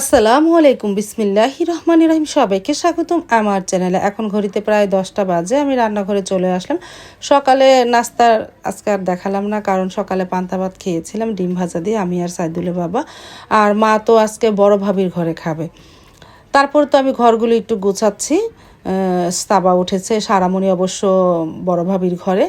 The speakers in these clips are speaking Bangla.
আসসালামু আলাইকুম, বিসমিল্লাহি রহমান রহিম। সবাইকে স্বাগতম আমার চ্যানেলে। এখন ঘড়িতে প্রায় দশটা বাজে, আমি রান্নাঘরে চলে আসলাম। সকালে নাস্তার আজকে আর দেখালাম না, কারণ সকালে পান্তা ভাত খেয়েছিলাম, ডিম ভাজা দিয়ে আমি আর সাইদুলের বাবা। আর মা তো আজকে বড় ভাবির ঘরে খাবে। তারপর তো আমি ঘরগুলো একটু গোছাচ্ছি। স্তাবা উঠেছে, সারামণি অবশ্য বড় ভাবির ঘরে।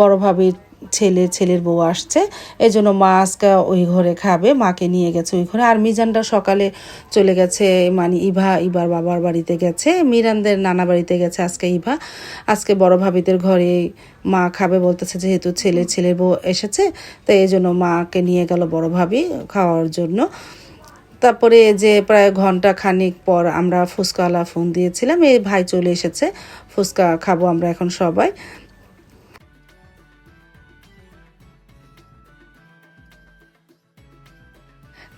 বড় ভাবির ছেলে, ছেলের বউ আসছে। এই জন্য মা আজকে ওই ঘরে খাবে, মাকে নিয়ে গেছে ওই ঘরে। আর মিজানটা সকালে চলে গেছে মানে ইভা ইবার বাবার বাড়িতে গেছে। মিরানদের নানা বাড়িতে গেছে আজকে ইভা। আজকে বড় ভাবিদের ঘরে মা খাবে বলতেছে, যেহেতু ছেলে, ছেলের বউ এসেছে, তো এই জন্য মাকে নিয়ে গেল বড় ভাবি খাওয়ার জন্য। তারপরে যে প্রায় ঘণ্টা খানিক পর আমরা ফুচকাওয়ালা ফোন দিয়েছিলাম, এই ভাই চলে এসেছে, ফুচকা খাব আমরা এখন সবাই।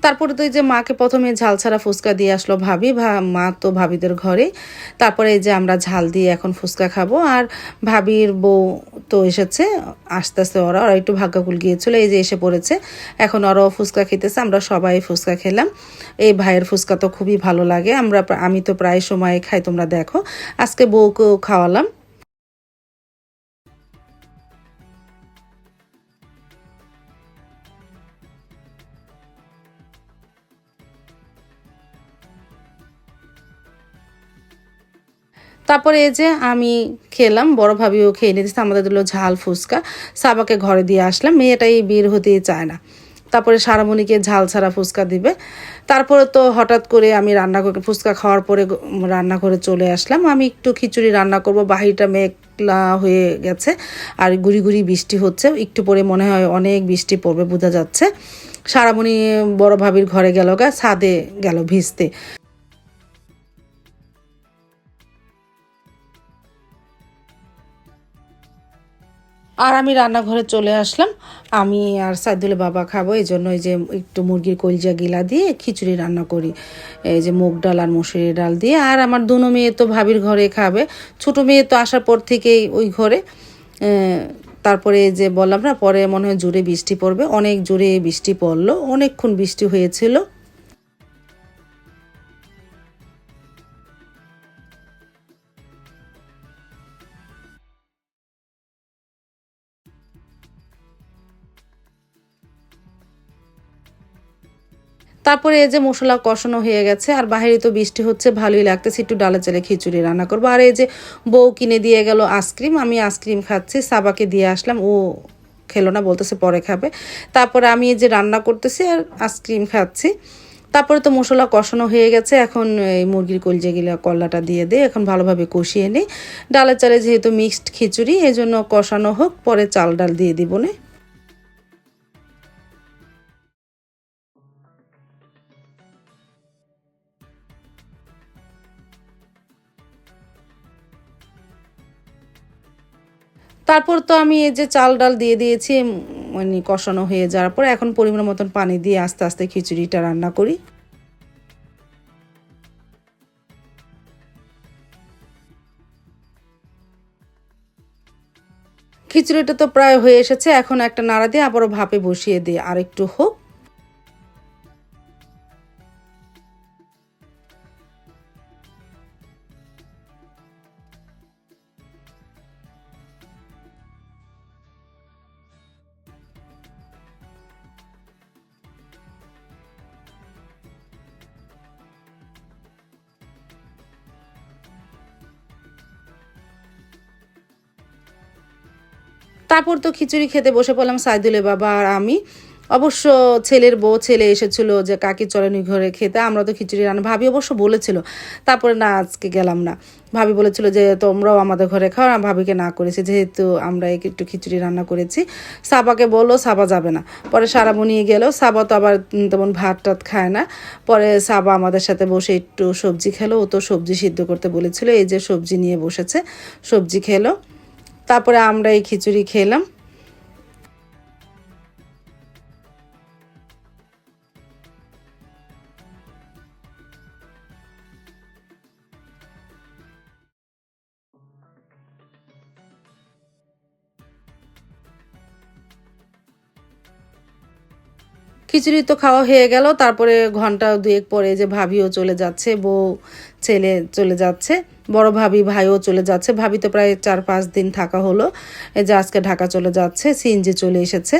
তারপরে তো এই যে মাকে প্রথমে ঝাল ছাড়া ফুচকা দিয়ে আসলো ভাবি, ভা- মা তো ভাবিদের ঘরে। তারপরে এই যে আমরা ঝাল দিয়ে এখন ফুচকা খাব। আর ভাবির বউ তো এসেছে, আস্তে আস্তে ওরা ওরা একটু ভাগ্যকুল গিয়েছিল, এই যে এসে পড়েছে। এখন ওরাও ফুচকা খেতেছে, আমরা সবাই ফুচকা খেলাম। এই ভাইয়ের ফুচকা তো খুবই ভালো লাগে, আমরা আমি তো প্রায় সময় খাই, তোমরা দেখো। আজকে বউকেও খাওয়ালাম। তারপরে এই যে আমি খেলাম, বড় ভাবিও খেয়ে নিতেছে আমাদের দিল ঝাল ফুচকা। সাবাকে ঘরে দিয়ে আসলাম, মেয়েটাই বের হতেই চায় না। তারপরে সারামণিকে ঝাল ছাড়া ফুচকা দিবে। তারপরে তো হঠাৎ করে আমি রান্না করে ফুচকা খাওয়ার পরে রান্না করে চলে আসলাম। আমি একটু খিচুড়ি রান্না করব, বাহিরটা মেঘলা হয়ে গেছে, আর গুড়ি গুড়ি বৃষ্টি হচ্ছে। একটু পরে মনে হয় অনেক বৃষ্টি পড়বে, বোঝা যাচ্ছে। সারামণি বড় ভাবির ঘরে গেল গা, ছাদে গেল ভিজতে। আর আমি রান্নাঘরে চলে আসলাম। আমি আর সাইদুলের বাবা খাব, এই জন্য যে একটু মুরগির কলজা গিলা দিয়ে খিচুড়ি রান্না করি। এই যে মুগ ডাল আর মসুরি ডাল দিয়ে। আর আমার দুনো মেয়ে তো ভাবির ঘরে খাবে। ছোটো মেয়ে তো আসার পর থেকেই ওই ঘরে। তারপরে যে বললাম না, পরে মনে হয় জোরে বৃষ্টি পড়বে। অনেক জোরে বৃষ্টি পড়ল, অনেকক্ষণ বৃষ্টি হয়েছিল। তারপরে এই যে মশলা কষানো হয়ে গেছে, আর বাইরে তো বৃষ্টি হচ্ছে, ভালোই লাগতেছে, একটু ডালে চালে খিচুড়ি রান্না করব। আর এই যে বউ কিনে দিয়ে গেল আইসক্রিম, আমি আইসক্রিম খাচ্ছি, সাবাকে দিয়ে আসলাম, ও খেলো না, বলতেছে পরে খাবে। তারপরে আমি এই যে রান্না করতেছি আর আইসক্রিম খাচ্ছি। তারপরে তো মশলা কষানো হয়ে গেছে, এখন এই মুরগির কলজেগুলো, কল্লাটা দিয়ে দে এখন ভালোভাবে কষিয়ে নিই। ডালে চালে যেহেতু মিক্সড খিচুড়ি এই জন্য কষানো হোক, পরে চাল ডাল দিয়ে দিব না। তারপর তো আমি এই যে চাল ডাল দিয়ে দিয়েছি মানে কষানো হয়ে যাওয়ার পর এখন পরিমাণ মতন পানি দিয়ে আস্তে আস্তে খিচুড়িটা রান্না করি। খিচুড়িটা তো প্রায় হয়ে এসেছে, এখন একটা নাড়া দিয়ে আবারও ভাপে বসিয়ে দিই। আর একটু হোক। তারপর তো খিচুড়ি খেতে বসে পড়লাম সাইদুলের বাবা আর আমি। অবশ্য ছেলের বউ, ছেলে এসেছিল যে কাকি চলেনি ঘরে খেতে, আমরা তো খিচুড়ি রান্না, ভাবি অবশ্য বলেছিল। তারপরে না, আজকে গেলাম না। ভাবি বলেছিল যে তোমরাও আমাদের ঘরে খাও, আর ভাবিকে না করেছি, যেহেতু আমরা একটু খিচুড়ি রান্না করেছি। সাবাকে বলল, সাবা যাবে না। পরে সারাবো নিয়ে গেল, সাবা তো আবার তেমন ভাত টাত খায় না। পরে সাবা আমাদের সাথে বসে একটু সবজি খেলো, ও তো সবজি সিদ্ধ করতে বলেছিল, এই যে সবজি নিয়ে বসেছে, সবজি খেলো। তারপরে আমরা এই খিচুড়ি খেলাম। খিচুড়ি তো খাওয়া হয়ে গেল, তারপরে ঘণ্টা দুয়েক পরে যে ভাবিও চলে যাচ্ছে, বউ, ছেলে চলে যাচ্ছে, বড় ভাবি, ভাইও চলে যাচ্ছে। ভাবি তো প্রায় চার পাঁচ দিন থাকা হলো, এই যে আজকে ঢাকা চলে যাচ্ছে, সিএনজি চলে এসেছে।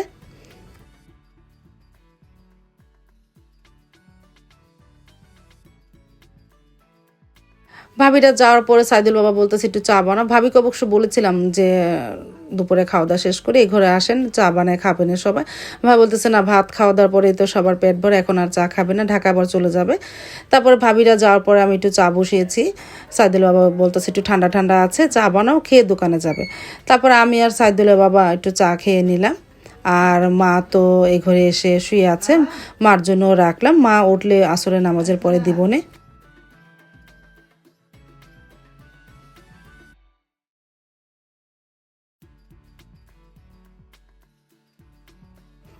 ভাবিটা যাওয়ার পরে সাইদুল বাবা বলতেছে, একটু চা বানাও। ভাবিকে অবশ্য বলেছিলাম যে, দুপুরে খাওয়া দাওয়া শেষ করে এই ঘরে আসেন, চা বানায় খাবেন সবাই। ভাই বলতেছে, না, ভাত খাওয়া দাওয়ার পরে তো সবার পেট ভরে, এখন আর চা খাবে না, ঢাকা আবার চলে যাবে। তারপরে ভাবিরা যাওয়ার পরে আমি একটু চা বসিয়েছি। সাইদুল বাবা বলতেছে, একটু ঠান্ডা ঠান্ডা আছে, চা বানাও, খেয়ে দোকানে যাবে। তারপর আমি আর সাইদুল বাবা একটু চা খেয়ে নিলাম। আর মা তো এ ঘরে এসে শুয়ে আছে মার জন্য রাখলাম। মা উঠলে আসরে নামাজের পরে দিবনে।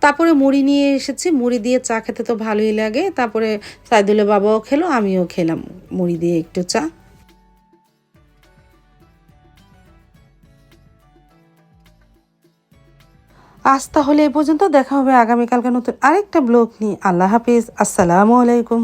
তারপরে মুড়ি নিয়ে এসেছি। মুড়ি দিয়ে চা খেতে তো ভালোই লাগে। তারপরে সাইদুলের বাবাও খেলো, আমিও খেলাম মুড়ি দিয়ে একটু চা। আজ তাহলে এ পর্যন্ত দেখা হবে আগামীকালকে নতুন আরেকটা ব্লগ নিয়ে। আল্লাহ হাফিজ। আসসালামু আলাইকুম।